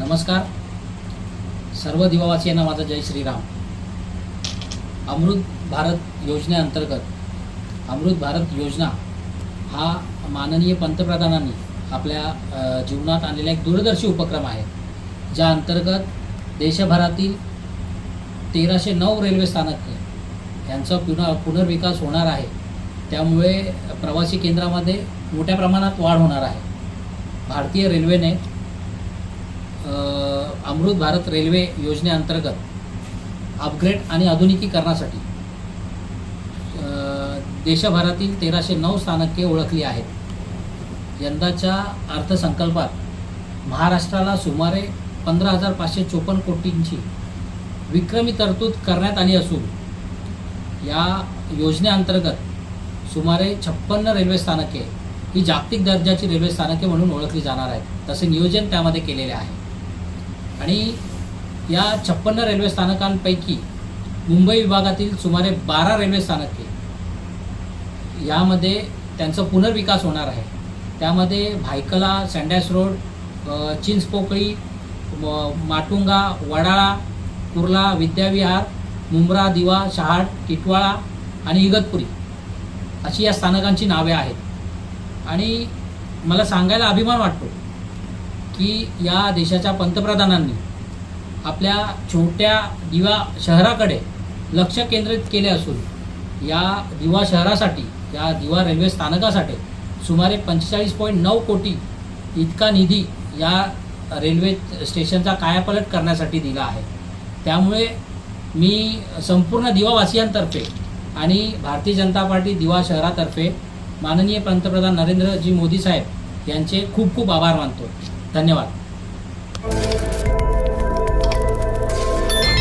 नमस्कार. सर्व दिवावासियांना माझा जय श्रीराम. अमृत भारत योजनेअंतर्गत अमृत भारत योजना हा माननीय पंतप्रधानांनी आपल्या जीवनात आणलेला एक दूरदर्शी उपक्रम आहे. ज्या अंतर्गत देशभरातील तेराशे नऊ रेल्वे स्थानक यांचा पुन्हा पुनर्विकास होणार आहे. त्यामुळे प्रवासी केंद्रामध्ये मोठ्या प्रमाणात वाढ होणार आहे. भारतीय रेल्वेने अमृत भारत रेल्वे योजनेअंतर्गत अपग्रेड आणि आधुनिकीकरणासाठी देशभरातील तेराशे नऊ स्थानके ओळखली आहेत. यंदाच्या अर्थसंकल्पात महाराष्ट्राला सुमारे पंधरा हजार पाचशे चोपन्न कोटींची विक्रमी तरतूद करण्यात आली असून या योजनेअंतर्गत सुमारे छप्पन्न रेल्वे स्थानके ही जागतिक दर्जाची रेल्वे स्थानके म्हणून ओळखली जाणार आहेत. तसे नियोजन त्यामध्ये केलेले आहे. आणि या छप्पन्न रेल्वे स्थानकांपैकी मुंबई विभागातील सुमारे बारा रेल्वे स्थानके यामध्ये त्यांचा पुनर्विकास होणार आहे. त्यामध्ये भायकला सँडॅस रोड चिंचपोकळी माटुंगा वडाळा कुर्ला विद्याविहार मुंब्रा दिवा शहाड टिटवाळा आणि इगतपुरी अशी या स्थानकांची नावे आहेत. आणि मला सांगायला अभिमान वाटतो की या देशाच्या पंतप्रधानांनी आपल्या छोट्या दिवा शहराकडे लक्ष केंद्रित केले असून या दिवा शहरासाठी या दिवा रेल्वे स्थानकासाठी सुमारे पंचेचाळीस पॉईंट नऊ कोटी इतका निधी या रेल्वे स्टेशनचा कायापालट करण्यासाठी दिला आहे. त्यामुळे मी संपूर्ण दिवावासियांतर्फे आणि भारतीय जनता पार्टी दिवा शहरातर्फे माननीय पंतप्रधान नरेंद्रजी मोदी साहेब यांचे खूप खूप आभार मानतो. धन्यवाद.